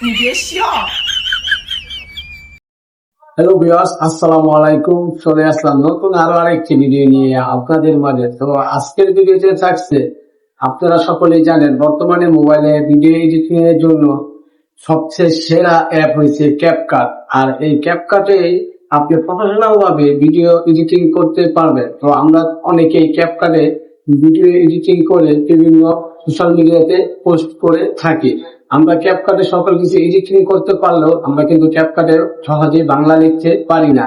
你别笑。 hello বিয়াস আসসালামু আলাইকুম চলে আসলাম নতুন আরো আরেকটি ভিডিও নিয়ে আপনাদের মাঝে তো আজকের ভিডিওতে থাকছে আপনারা সকলেই জানেন বর্তমানে মোবাইলে ভিডিও এডিটিং এর জন্য সবচেয়ে সেরা অ্যাপ হয়েছে ক্যাপকাট আর এই ক্যাপকাটে আপনি প্রফেশনাল ভাবে ভিডিও এডিটিং করতে পারবেন তো আমরা অনেকেই ক্যাপকাটে ভিডিও এডিটিং করে বিভিন্ন সোশ্যাল মিডিয়াতে পোস্ট করে থাকি। আমরা ক্যাপকাটে সকল কিছু এডিটিং করতে পারলেও আমরা কিন্তু ক্যাপকাটে সহজে বাংলা লিখতে পারি না।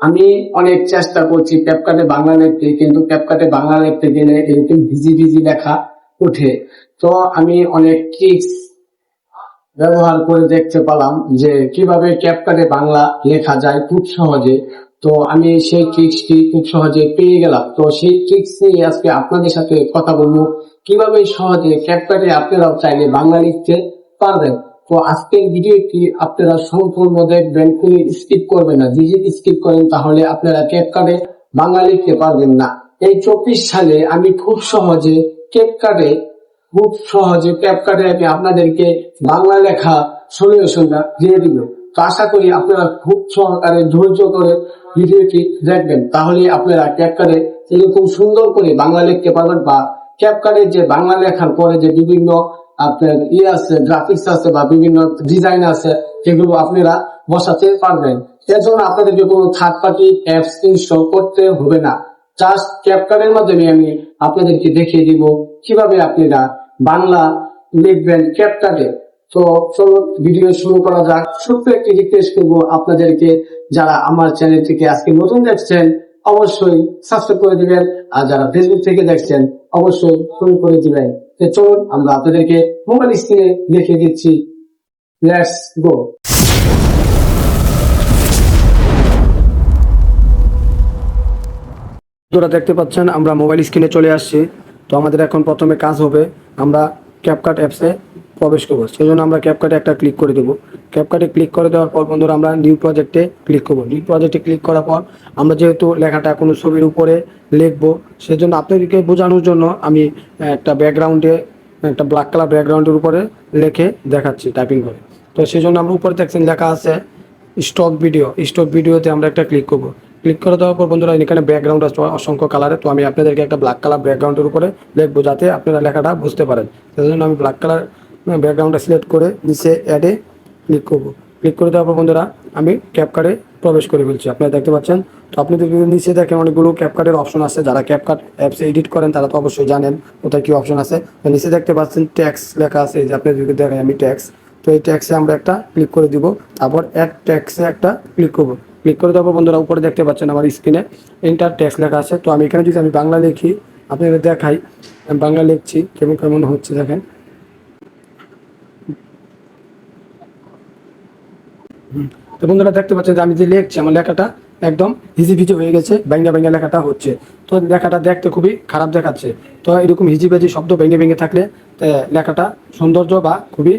আমি অনেক চেষ্টা করছি ক্যাপকাটে বাংলা লিখতে, কিন্তু ক্যাপকাটে বাংলা লিখতে গেলে এরকম ভিজি ভিজি লেখা উঠে তো আমি অনেক ট্রিক্স ব্যবহার করে দেখতে পেলাম যে কীভাবে ক্যাপকাটে বাংলা লেখা যায় খুব সহজে। তো আমি সেই ট্রিক্সটি খুব সহজে পেয়ে গেলাম। তো সেই ট্রিক্স নিয়ে আজকে আপনাদের সাথে কথা বলব। কীভাবে সহজে ক্যাপকাটে আপনারাও চাইলে বাংলা লিখতে পারবেন। তো আজকের ভিডিওটি আপনারা সম্পূর্ণ দেখবেন স্কিপ করবেন না। যদি স্কিপ করেন, তাহলে আপনারা বাংলা লিখতে পারবেন না। এই চব্বিশ সালে আমি খুব সহজে ক্যাপকাটে খুব সহজে ক্যাপকাটে আপনাদেরকে বাংলা লেখা সলিউশনটা দিয়ে দিব। তো আশা করি আপনারা খুব সহকারে ধৈর্য করে ভিডিওটি দেখবেন। তাহলে আপনারা ক্যাপকাটে এরকম সুন্দর করে বাংলা লিখতে পারবেন বা ক্যাপকাটে যে বাংলা লেখার পরে যে বিভিন্ন আপনার ইয়ে আছে গ্রাফিক্স আছে বা বিভিন্ন ডিজাইন আছে, সেগুলো আপনারা বসাতে পারবেন। এর জন্য আপনাদেরকে কোনো থার্ড পার্টি অ্যাপস ইনস্টল করতে হবে না। জাস্ট ক্যাপকাটের মাধ্যমে আমি আপনাদেরকে দেখিয়ে দিব কীভাবে আপনারা বাংলা লিখবেন ক্যাপকাটে তো চলো ভিডিও শুরু করা যাক। ছোট্ট একটি রিকোয়েস্ট করব আপনাদেরকে, যারা আমার চ্যানেল থেকে আজকে নতুন দেখছেন অবশ্যই সাবস্ক্রাইব করে দিবেন। আর যারা ফেসবুক থেকে দেখছেন, অবশ্যই ফলো করে দিবেন। তো চলুন, আমরা আপনাদেরকে মোবাইল স্ক্রিনে দেখে দিচ্ছি। লেটস গো বন্ধুরা দেখতে পাচ্ছেন, আমরা মোবাইল স্ক্রিনে চলে আসছি। তো আমাদের এখন প্রথমে কাজ হবে, আমরা ক্যাপকাট অ্যাপসে প্রবেশ করব। সেই জন্য আমরা ক্যাপকাটে একটা ক্লিক করে দেবো। ক্যাপকাটে ক্লিক করে দেওয়ার পর বন্ধুরা, আমরা নিউ প্রজেক্টে ক্লিক করব। নিউ প্রজেক্টে ক্লিক করার পর আমরা যেহেতু লেখাটা কোনো ছবির উপরে লিখব, সেজন্য আপনাদেরকে বোঝানোর জন্য আমি একটা ব্যাকগ্রাউন্ডে একটা ব্ল্যাক কালার ব্যাকগ্রাউন্ডের উপরে লেখে দেখাচ্ছি টাইপিং করে। তো সেই জন্য আমরা উপরে দেখছেন লেখা আছে স্টক ভিডিও স্টক ভিডিওতে আমরা একটা ক্লিক করব। ক্লিক করে দেওয়ার পর বন্ধুরা, এখানে ব্যাকগ্রাউন্ড আছে অসংখ্য কালারে তো আমি আপনাদেরকে একটা ব্ল্যাক কালার ব্যাকগ্রাউন্ডের উপরে লিখব যাতে আপনারা লেখাটা বুঝতে পারেন। সেই জন্য আমি ব্ল্যাক কালার ব্যাকগ্রাউন্ডটা সিলেক্ট করে নিচে অ্যাডে ক্লিক করব। ক্লিক করে দেওয়ার পর বন্ধুরা, আমি ক্যাপকার্ডে প্রবেশ করে ফেলছি। আপনারা দেখতে পাচ্ছেন? তো আপনি যদি নিচে দেখেন অনেকগুলো ক্যাপকার্ডের অপশন আছে, যারা ক্যাপকার্ড অ্যাপস এডিট করেন, তারা তো অবশ্যই জানেন কোথায় কী অপশন আছে। তো নিচে দেখতে পাচ্ছেন ট্যাক্স লেখা আছে যে আপনি যদি দেখেন আমি ট্যাক্স তো এই ট্যাক্সে আমরা একটা ক্লিক করে দিব। তারপর অ্যাড ট্যাক্সে একটা ক্লিক করব। ক্লিক করে দেওয়ার পর বন্ধুরা, উপরে দেখতে পাচ্ছেন আমার স্ক্রিনে এন্টার ট্যাক্স লেখা আছে। তো আমি এখানে যদি আমি বাংলা লিখি, আপনাদের দেখাই। বাংলা লিখছি, কেমন কেমন হচ্ছে দেখেন হুম। তো বন্ধুরা দেখতে পাচ্ছেন যে আমি যে লিখছি, আমার লেখাটা একদম হিজি ভিজি হয়ে গেছে ব্যাঙ্গা ব্যাঙ্গা লেখাটা হচ্ছে। তো লেখাটা দেখতে খুবই খারাপ দেখাচ্ছে। তো এরকম হিজি ভেজি শব্দ ভেঙে ভেঙে থাকলে লেখাটা সৌন্দর্য বা খুবই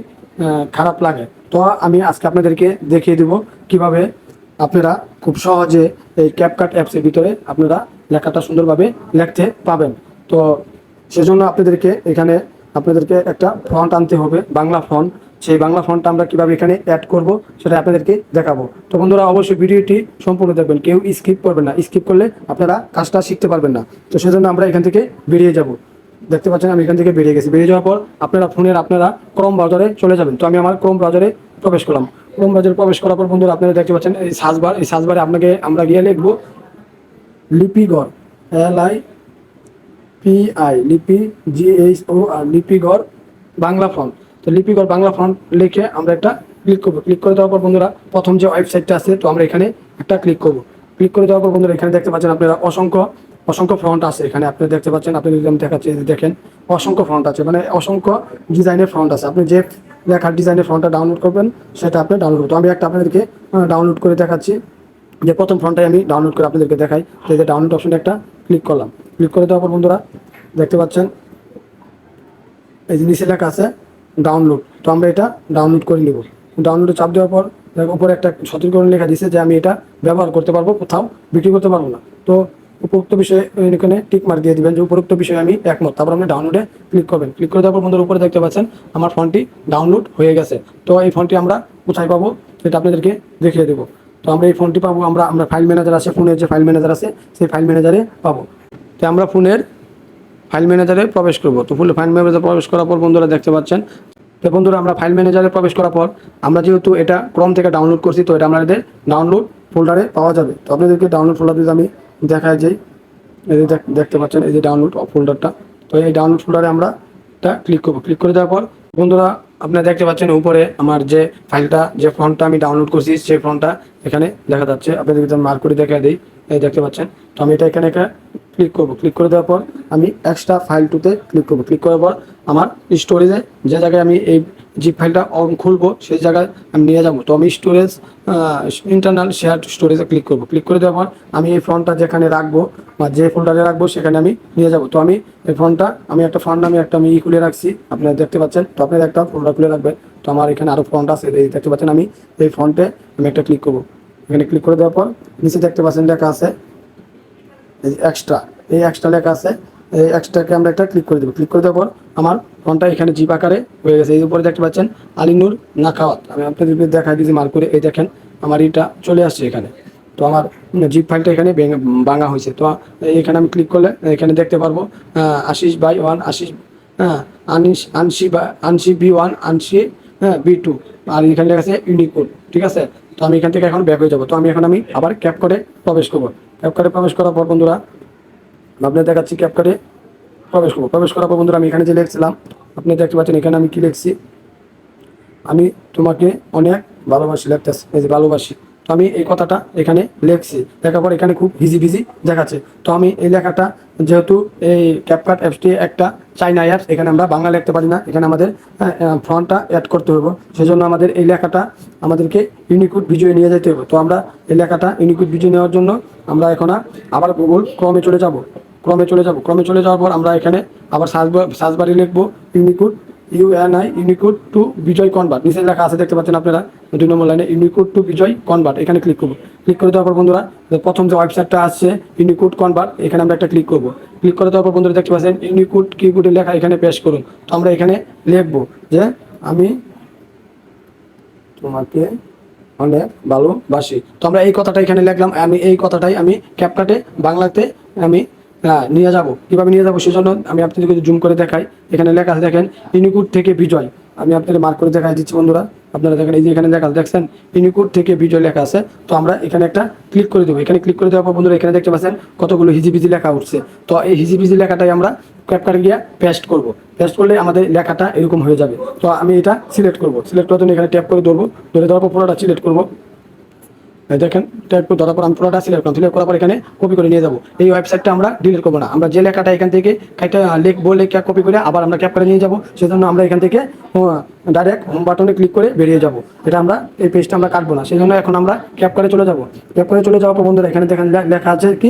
খারাপ লাগে। তো আমি আজকে আপনাদেরকে দেখিয়ে দিব কীভাবে আপনারা খুব সহজে এই ক্যাপকাট অ্যাপসের ভিতরে আপনারা লেখাটা সুন্দরভাবে লিখতে পাবেন। তো সেজন্য আপনাদেরকে এখানে, আপনাদেরকে একটা ফন্ট আনতে হবে, বাংলা ফন্ট সেই বাংলা ফন্টটা আমরা কীভাবে এখানে অ্যাড করব সেটা আপনাদেরকে দেখাবো। তো বন্ধুরা, অবশ্যই ভিডিওটি সম্পূর্ণ দেখবেন। কেউ স্কিপ করবেন না। স্কিপ করলে আপনারা কাজটা শিখতে পারবেন না। তো সেজন্য আমরা এখান থেকে বেরিয়ে যাব। দেখতে পাচ্ছেন, আমি এখান থেকে বেরিয়ে গেছি। বেরিয়ে যাওয়ার পর আপনারা ফোনের, আপনারা ক্রম ব্রাউজারে চলে যাবেন। তো আমি আমার ক্রম ব্রাউজারে প্রবেশ করলাম। ক্রম ব্রাউজারে প্রবেশ করার পর বন্ধুরা, আপনারা দেখতে পাচ্ছেন, এই সাজবার এই সাজবারে আপনাকে আমরা গিয়ে লিখব Lipighor L I P I Lipi G H O R Lipighor, Bangla font তো লিপিগড় বাংলা ফন্ট লিখে আমরা একটা ক্লিক করব। ক্লিক করে দেওয়ার পর বন্ধুরা, প্রথম যে ওয়েবসাইটটা আছে, তো আমরা এখানে একটা ক্লিক করব। ক্লিক করে দেওয়ার পর বন্ধুরা, এখানে দেখতে পাচ্ছেন আপনারা অসংখ্য অসংখ্য ফ্রন্ট আছে। এখানে আপনি দেখতে পাচ্ছেন, আপনি যদি আমি দেখাচ্ছি দেখেন, অসংখ্য ফ্রন্ট আছে। মানে অসংখ্য ডিজাইনের ফ্রন্ট আছে। আপনি যে লেখার ডিজাইনের ফ্রন্টটা ডাউনলোড করবেন, সেটা আপনি ডাউনলোড করবেন। আমি একটা আপনাদেরকে ডাউনলোড করে দেখাচ্ছি। যে প্রথম ফ্রন্টটাই আমি ডাউনলোড করে আপনাদেরকে দেখাই। যে ডাউনলোড অপশনটা একটা ক্লিক করলাম। ক্লিক করে দেওয়ার পর বন্ধুরা, দেখতে পাচ্ছেন, এই যে নিচে লেখা আছে ডাউনলোড তো আমরা এটা ডাউনলোড করে নিব। ডাউনলোডে চাপ দেওয়ার পর উপরে একটা সতর্কীকরণ লেখা দিছে যে আমি এটা ব্যবহার করতে পারব কোথাও, বিক্রি করতে পারব না। তো উপরোক্ত বিষয়ে এখানে টিক মার্ক দিয়ে দিবেন যে উপরোক্ত বিষয়ে আমি একমত। তারপর আপনি ডাউনলোডে ক্লিক করবেন। ক্লিক করে দেওয়ার পর বন্ধুরা উপরে দেখতে পাচ্ছেন, আমার ফোনটি ডাউনলোড হয়ে গেছে। তো এই ফোনটি আমরা কোথায় পাবো সেটা আপনাদেরকে দেখিয়ে দেবো। তো আমরা এই ফোনটি পাবো, আমরা আমরা ফাইল ম্যানেজার আছে, ফোনের যে ফাইল ম্যানেজার আছে, সেই ফাইল ম্যানেজারে পাবো। তো আমরা ফোনের ফাইল ম্যানেজারে প্রবেশ করব। তো ফুল ফাইল ম্যানেজারে প্রবেশ করার পর বন্ধুরা দেখতে পাচ্ছেন, তো বন্ধুরা আমরা ফাইল ম্যানেজারে প্রবেশ করার পর আমরা যেহেতু এটা ক্রম থেকে ডাউনলোড করছি, তো এটা আমাদের ডাউনলোড ফোল্ডারে পাওয়া যাবে। তো আপনাদেরকে ডাউনলোড ফোল্ডার যদি আমি দেখাই যাই এই যে দেখ- দেখতে পাচ্ছেন, এই যে ডাউনলোড ফোল্ডারটা, তো এই ডাউনলোড ফোল্ডারে আমরা এটা ক্লিক করব। ক্লিক করে দেওয়ার পর বন্ধুরা আপনারা দেখতে পাচ্ছেন উপরে আমার যে ফাইলটা, যে ফন্টটা আমি ডাউনলোড করছি, সেই ফন্টটা এখানে দেখা যাচ্ছে। আপনাদেরকে মার্ক করে দেখা দিই দেখতে পাচ্ছেন, তো আমি এটা এখানে ক্লিক করব। ক্লিক করে দেওয়ার পর আমি এক্সট্রা ফাইল টুতে ক্লিক করব। ক্লিক করার পর আমার স্টোরেজে যে জায়গায় আমি এই জিপ ফাইলটা অন খুলবো, সেই জায়গায় আমি নিয়ে যাব। তো আমি স্টোরেজ ইন্টারনাল শেয়ার স্টোরেজে ক্লিক করব। ক্লিক করে দেওয়ার পর আমি এই ফোনটা যেখানে রাখব বা যে ফোল্ডারে রাখব, সেখানে আমি নিয়ে যাব। তো আমি এই ফোনটা আমি একটা ফোন আমি একটা আমি ই খুলে রাখছি। আপনারা দেখতে পাচ্ছেন, তো আপনারা একটা ফোল্ডার খুলে রাখবেন। তো আমার এখানে আরও ফোনটা আছে, এই দেখতে পাচ্ছেন আমি এই ফোনটে আমি একটা ক্লিক করব। এখানে ক্লিক করে দেওয়ার পর নিচে দেখতে পাচ্ছেন লেখা আছে এই এক্সট্রা এই এক্সট্রা লেখা আছে, এই এক্সট্রাকে আমরা একটা ক্লিক করে দেবো। ক্লিক করে দেওয়ার পর আমার ফোনটা এখানে জিপ আকারে হয়ে গেছে। এই উপরে দেখতে পাচ্ছেন, আলিনুর নাকাওয়াত আমি আপনাদেরকে দেখাই দিয়েছি মার্ক করে। এই দেখেন, আমার এটা চলে আসছে এখানে। তো আমার জিপ ফাইলটা এখানে ভাঙা হয়েছে। তো এখানে আমি ক্লিক করলে এখানে দেখতে পারব আশিস বাই ওয়ান আশিস হ্যাঁ আনিস, আনসি বা, আনসি বি ওয়ান আনসি হ্যাঁ বি টু আর এখানে লেখা আছে ইউনিকোড ঠিক আছে? তো আমি এখান থেকে এখন ব্যাক হয়ে যাব। তো আমি এখন আমি আবার ক্যাপ করে প্রবেশ করব। ক্যাপ করে প্রবেশ করার পর বন্ধুরা আপনি দেখাচ্ছি ক্যাপকারে প্রবেশ করব। প্রবেশ করার পর বন্ধুরা, আমি এখানে যে লিখছিলাম, আপনি দেখতে পাচ্ছেন এখানে আমি কি লিখছি? আমি তোমাকে অনেক ভালোবাসি লিখতেছি এই যে ভালোবাসি। তো আমি এই কথাটা এখানে লিখছি। লেখার পর এখানে খুব ভিজি ভিজি দেখাচ্ছে। তো আমি এই লেখাটা যেহেতু এই ক্যাপকাট অ্যাপসটি একটা চাইনা অ্যাপস এখানে আমরা বাংলা লিখতে পারি না। এখানে আমাদের ফ্রন্টটা অ্যাড করতে হবে সেজন্য আমাদের এই লেখাটা আমাদেরকে ইউনিকুড ভিডিও নিয়ে যেতে হবে তো আমরা এই লেখাটা ইউনিকুড ভিডিও নেওয়ার জন্য আমরা এখন আবার গুগল ক্রমে চলে যাব। ক্রমে চলে যাব। ক্রমে চলে যাওয়ার পর আমরা এখানে আবার সার্চ সার্চ বারে লিখব Unicode UNI Unicode to Bijoy convert নিচে লেখা আছে, দেখতে পাচ্ছেন আপনারা? দুই নম্বর লাইনে ইউনিকুড টু বিজয় কনভার্ট এখানে ক্লিক করব। ক্লিক করে দেওয়ার পর বন্ধুরা প্রথম যে ওয়েবসাইটটা আসছে ইউনিকুড কনভার্ট এখানে আমরা একটা ক্লিক করব। ক্লিক করে দেওয়ার পর বন্ধুরা, দেখতে পাচ্ছেন ইউনিকুড কিবোর্ডে লেখা এখানে পেশ করুন। তো আমরা এখানে লিখব যে, আমি তোমাকে অনেক ভালোবাসি। তো আমরা এই কথাটা এখানে লিখলাম, আমি এই কথাটাই আমি ক্যাপকাটে বাংলাতে আমি আহ, নিয়ে যাব। কীভাবে নিয়ে যাব সেজন্য আমি আপনাদেরকে জুম করে দেখাই। এখানে লেখা আছে দেখেন ইউনিকুড থেকে বিজয়। আমি আপনাদের মার্ক করে দেখাই দিচ্ছি বন্ধুরা। আপনারা দেখেন এই যে এখানে আছে, দেখছেন? ইউনিকুড থেকে বিজয় লেখা আছে। তো আমরা এখানে একটা ক্লিক করে দেবো। এখানে ক্লিক করে দেওয়ার পর বন্ধুরা এখানে দেখতে পাচ্ছেন কতগুলো হিজিবিজি লেখা উঠছে। তো এই হিজিবিজি লেখাটাই আমরা ক্যাপকাটে গিয়ে পেস্ট করব। পেস্ট করলে আমাদের লেখাটা এরকম হয়ে যাবে। তো আমি এটা সিলেক্ট করব। সিলেক্ট করার জন্য এখানে ট্যাপ করে ধরবো। ধরে দেওয়ার পর পুরোটা সিলেক্ট করব। দেখেন, এটা একটু ধরা পর পুরোটা সিলেক্ট করলাম। সিলেক্ট করার পর এখানে কপি করে নিয়ে যাব। এই ওয়েবসাইটটা আমরা ডিলিট করব না। আমরা যে লেখাটা এখান থেকে একটা লিখব, লেখা কপি করে আবার আমরা ক্যাপ করে নিয়ে যাব। সেজন্য আমরা এখান থেকে ডাইরেক্ট হোম বাটনে ক্লিক করে বেরিয়ে যাব। এটা আমরা, এই পেজটা আমরা কাটবো না। সেই জন্য এখন আমরা ক্যাপ করে চলে যাব। ক্যাপ করে চলে যাওয়ার পর বন্ধুরা, এখানে দেখেন লেখা আছে কি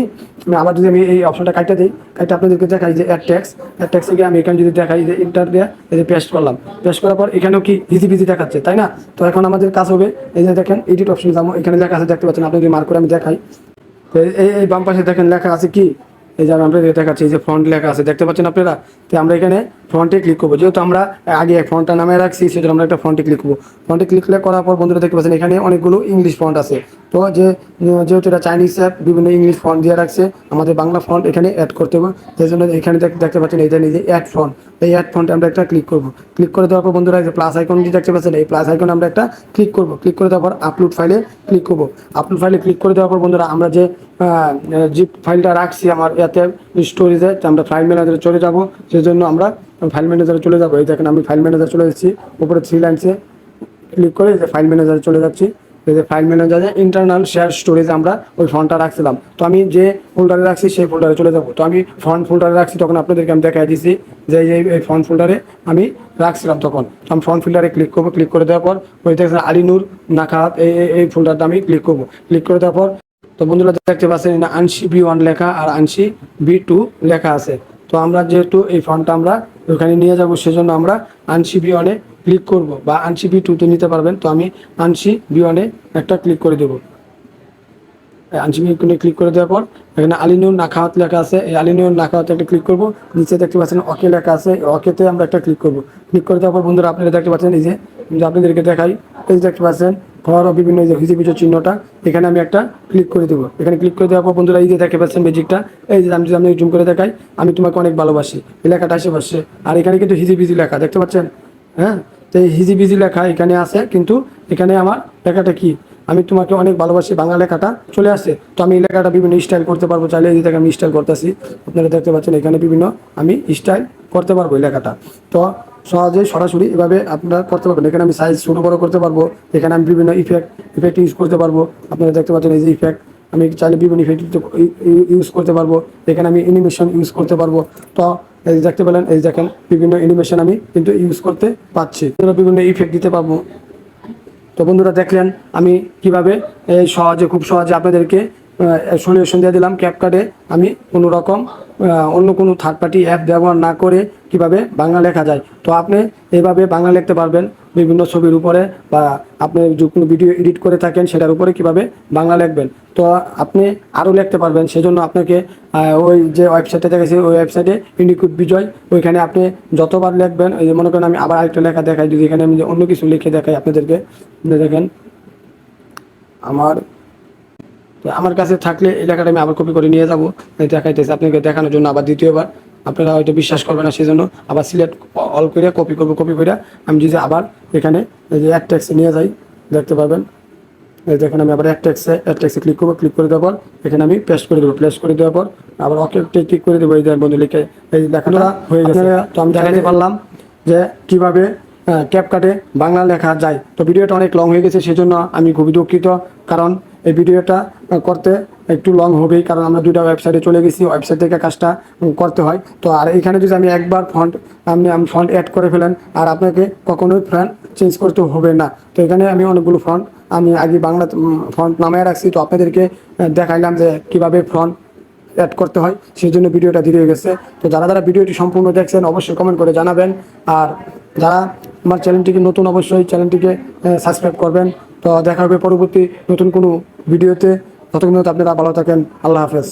আবার যদি আমি এই অপশনটা কাটতে দিই কাটতে আপনাদেরকে দেখাই যে অ্যাড ট্যাক্স অ্যাড ট্যাক্সে গিয়ে আমি এখানে যদি দেখাই যে ইন্টার দিয়ে এই যে পেস্ট করলাম। পেস্ট করার পর এখানেও কি ইজি বিজি দেখাচ্ছে, তাই না? তো এখন আমাদের কাজ হবে, এই যে দেখেন এডিট অপশন যাব এখানে লেখা আছে, দেখতে পাচ্ছেন, আপনি যদি মার্ক করে আমি দেখাই। তো এই এই বাম পাশে দেখেন লেখা আছে কি, এই যে আমরা দেখাচ্ছি, এই যে ফ্রন্ট লেখা আছে, দেখতে পাচ্ছেন আপনারা? তো আমরা এখানে ফ্রন্টে ক্লিক করব। যেহেতু আমরা আগে ফ্রন্টটা নামে রাখছি, সেজন্য আমরা একটা ফ্রন্টে ক্লিক করব। ফ্রন্টে ক্লিক করার পর বন্ধুরা দেখতে পাচ্ছেন, এখানে অনেকগুলো ইংলিশ ফন্ট আছে। তো যে, যেহেতু এটা চাইনিজ অ্যাপ বিভিন্ন ইংলিশ ফন্ট দিয়ে রাখছে, আমাদের বাংলা ফন্ট এখানে অ্যাড করতে হবে। সেই জন্য এখানে দেখতে পাচ্ছেন যে নিজে অ্যাড ফন্ট এই অ্যাড ফন্টে আমরা একটা ক্লিক করব। ক্লিক করে দেওয়ার পর বন্ধুরা প্লাস আইকন যে দেখতে পাচ্ছেন, এই প্লাস আইকন আমরা একটা ক্লিক করব। ক্লিক করে দেওয়ার পর আপলোড ফাইলে ক্লিক করব। আপলোড ফাইলে ক্লিক করে দেওয়ার পর বন্ধুরা, আমরা যে জিপ ফাইলটা রাখছি আমার এতে স্টোরেজে আমরা ফাইল ম্যানেজারে চলে যাব। সেই জন্য আমরা ফাইল ম্যানেজারে চলে যাব। এই দেখেন আমি ফাইল ম্যানেজার চলে এসেছি। উপরে থ্রি লাইনসে ক্লিক করে যে ফাইল ম্যানেজারে চলে যাচ্ছি। এই যে ফাইল ম্যানেজারে ইন্টারনাল শেয়ার স্টোরেজ আমরা ওই ফোনটা রাখছিলাম। তো আমি যে ফোল্ডারে রাখছি, সেই ফোল্ডারে চলে যাব। তো আমি ফ্রন্ট ফোল্ডারে রাখছি তখন আপনাদেরকে আমি দেখাই দিয়েছি যে এই ফ্রন্ট ফোল্ডারে আমি রাখছিলাম তখন। আমি ফ্রন্ট ফোল্ডারে ক্লিক করব। ক্লিক করে দেওয়ার পর ওই দেখছেন আলিনুর নাখাত, এই, এই- ফোল্ডারটা আমি ক্লিক করব। ক্লিক করে দেওয়ার পর তো বন্ধুরা দেখতে পাচ্ছেন এখানে আনসি বি ওয়ান লেখা আর আনসি বি টু লেখা আছে। তো আমরা যেহেতু এই ফর্মটা আমরা ওখানে নিয়ে যাব, সেজন্য আমরা আনসি বি ওয়ানে ক্লিক করব বা আনসি বি টুতে নিতে পারবেন। তো আমি আনসি বি ওয়ানে একটা ক্লিক করে দেবো। আনসিমি ওয়ানে ক্লিক করে দেওয়ার পর, এখানে আলিনুর নাখাওয়াত লেখা আছে। এই আলিনুর নাখাওয়াতে একটা ক্লিক করব। নিচে দেখতে পাচ্ছেন অকে লেখা আছে। ওকেতে আমরা একটা ক্লিক করব। ক্লিক করে দেওয়ার পর বন্ধুরা, আপনারা দেখতে পাচ্ছেন এই যে আপনাদেরকে দেখাই। এই যে দেখতে পাচ্ছেন ঘর বিভিন্ন যে হিজি পিজো চিহ্নটা, এখানে আমি একটা ক্লিক করে দেবো। এখানে ক্লিক করে দেওয়ার পর বন্ধুরা, এই যে দেখতে পাচ্ছেন ম্যাজিকটা এই যে আমি যদি আমি জুম করে দেখাই, আমি তোমাকে অনেক ভালোবাসি। এই লেখাটা বসছে। আর এখানে কিন্তু হিজি বিজি লেখা, দেখতে পাচ্ছেন? হ্যাঁ? তো এই হিজি বিজি লেখা এখানে আছে, কিন্তু এখানে আমার লেখাটা কি? আমি তোমাকে অনেক ভালোবাসি, বাংলা লেখাটা চলে আসছে। তো আমি এই লেখাটা বিভিন্ন স্টাইল করতে পারব, চাইলে এই আমি স্টাইল করতেছি। আপনারা দেখতে পাচ্ছেন, এখানে বিভিন্ন আমি স্টাইল করতে পারব এই লেখাটা। তো সহজে সরাসরি এভাবে আপনারা করতে পারবেন। এখানে আমি সাইজ ছোটো বড়ো করতে পারব, এখানে আমি বিভিন্ন ইফেক্ট ইফেক্ট ইউজ করতে পারব। আপনারা দেখতে পাচ্ছেন এই যে ইফেক্ট আমি চাইলে বিভিন্ন ইফেক্ট ইউজ করতে পারব। এখানে আমি অ্যানিমেশন ইউজ করতে পারব। তো এই দেখতে পেলেন, এই দেখেন, বিভিন্ন অ্যানিমেশন আমি কিন্তু ইউজ করতে পারছি। বিভিন্ন ইফেক্ট দিতে পারব। তো বন্ধুরা দেখলেন, আমি কীভাবে এই সহজে, খুব সহজে আপনাদেরকে সলিউশন দিয়ে দিলাম ক্যাপকার্ডে আমি কোনো রকম অন্য কোনো থার্ড পার্টি অ্যাপ ব্যবহার না করে কীভাবে বাংলা লেখা যায়। তো আপনি এইভাবে বাংলা লিখতে পারবেন বিভিন্ন ছবির উপরে বা আপনি যে কোনো ভিডিও এডিট করে থাকেন সেটার উপরে কীভাবে বাংলা লিখবেন। তো আপনি আরও লিখতে পারবেন, সেজন্য আপনাকে ওই যে ওয়েবসাইটে দেখেছি, ওই ওয়েবসাইটে ইউনিকুড বিজয় ওইখানে আপনি যতবার লিখবেন, ওই মনে করেন আমি আবার আরেকটা লেখা দেখাই, যদি এখানে আমি অন্য কিছু লিখে দেখাই আপনাদেরকে, দেখেন, আমার আমার কাছে থাকলে এই লেখাটা আমি আবার কপি করে নিয়ে যাব। দেখাইতেছে আপনাকে দেখানোর জন্য আবার দ্বিতীয়বার আপনারা হয়তো বিশ্বাস করবেন না সেজন্য আবার সিলেক্ট অল করে কপি করব কপি করে আমি যদি আবার এখানে এই যে এক ট্যাক্সে নিয়ে যাই দেখতে পাবেন এই দেখেন আমি আবার এক ট্যাক্সে এক ট্যাক্সে ক্লিক করব ক্লিক করে দেওয়ার পর এখানে আমি পেস্ট করে দেবো পেস্ট করে দেওয়ার পর আবার ওকে ক্লিক করে দেবো। এই বন্ধু লিখে এই লেখাটা হয়ে গেছে। তো আমি দেখাতে পারলাম যে কীভাবে ক্যাপকাটে বাংলা লেখা যায়। তো ভিডিওটা অনেক লং হয়ে গেছে সেজন্য আমি খুবই দুঃখিত। কারণ এই ভিডিওটা করতে একটু লং হবেই, কারণ আমরা দুইটা ওয়েবসাইটে চলে গেছি ওয়েবসাইট থেকে কাজটা করতে হয়। তো আর এখানে যদি আমি একবার ফন্ট আপনি আমি অ্যাড করে ফেলেন, আর আপনাকে কখনোই ফ্রন্ট চেঞ্জ করতে হবে না। তো এখানে আমি অনেকগুলো ফন্ট আমি আগে বাংলা ফন্ট নামায় রাখছি। তো আপনাদেরকে দেখাইলাম যে কীভাবে ফ্রন্ট অ্যাড করতে হয় সেই জন্য ভিডিওটা দিয়ে গেছে। তো যারা যারা ভিডিওটি সম্পূর্ণ দেখছেন, অবশ্যই কমেন্ট করে জানাবেন। আর যারা আমার চ্যানেলটিকে নতুন অবশ্যই চ্যানেলটিকে সাবস্ক্রাইব করবেন। তো দেখা হবে পরবর্তী নতুন কোনো ভিডিওতে। ততক্ষণ আপনারা ভালো থাকেন। আল্লাহ হাফেজ।